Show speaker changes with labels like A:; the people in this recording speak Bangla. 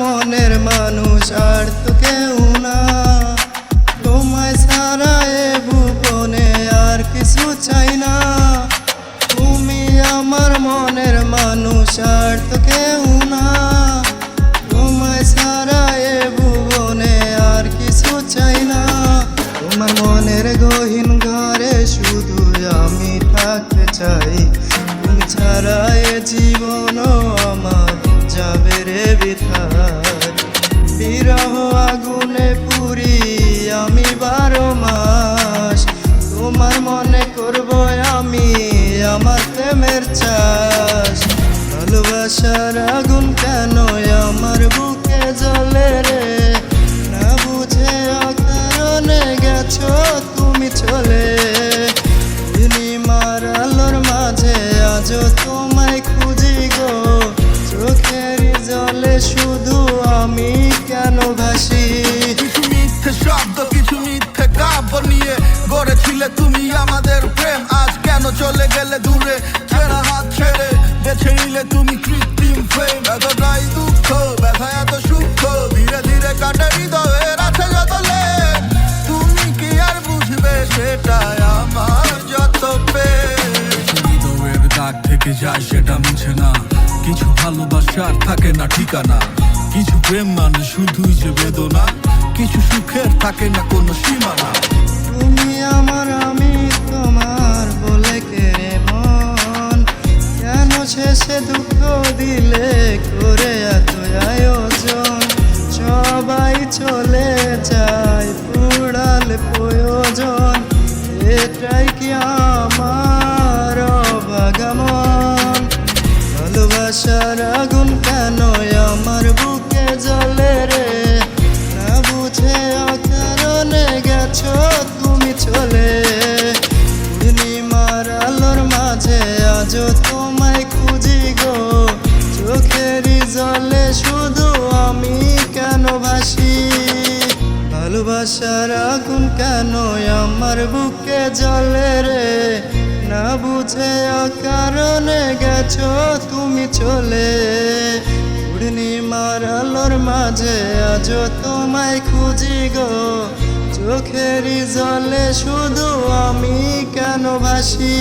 A: মনের মানুষ, আর তো কেউ না। তোমায় ছাড়া এ ভুবনে আর কিছু চাই না। তুমি আমার মনের মানুষ, আর তো কেউ না। তোমায় ছাড়া এ ভুবনে আর কিছু চাই না। তোমার মনের গহীন ঘরে শুধু আমি থাকতে চাই। তুমি ছাড়া এ জীবন আমার যাবে রে বিথার বিরহ আগুনে পুরি আমি বারো মাস। তোমার মনে করব আমি আমার প্রেমের চাষ। ভালোবাসার আগুন চলে
B: গেলে দূরে ছেড়া হাত ছেড়ে বেছে নিলে তুমি কৃত্রিম প্রেম এতটাই দুঃখ ব্যথা এত সূক্ষ্ম ধীরে ধীরে কাটে হৃদয়ের আছে যত। তুমি কি আর বুঝবে সেটাই আমার যত হৃদয়ের দাগ থেকে যায় সেটা মুছে না। কিছু ভালোবাসার থাকে না ঠিকানা। কিছু প্রেম মানে শুধুই যে বেদনা। কিছু সুখের থাকে না কোনো সীমানা।
A: তুমি আমার শেষে দুঃখ দিলে করে এত আয়োজন। সবাই চলে যায় পুড়াল প্রয়োজন। এটাই কি আমার অবাগমন? ভালোবাসার আগুন জলে শুধু আমি কেন ভাসি? ভালোবাসার আগুন কেন আমার বুকে জ্বলে রে? না বুঝে কারণে গেছো তুমি চলে। পূর্ণিমার আলোর মাঝে আজ তোমায় খুঁজি গো। চোখেরই জলে শুধু আমি কেন ভাসি?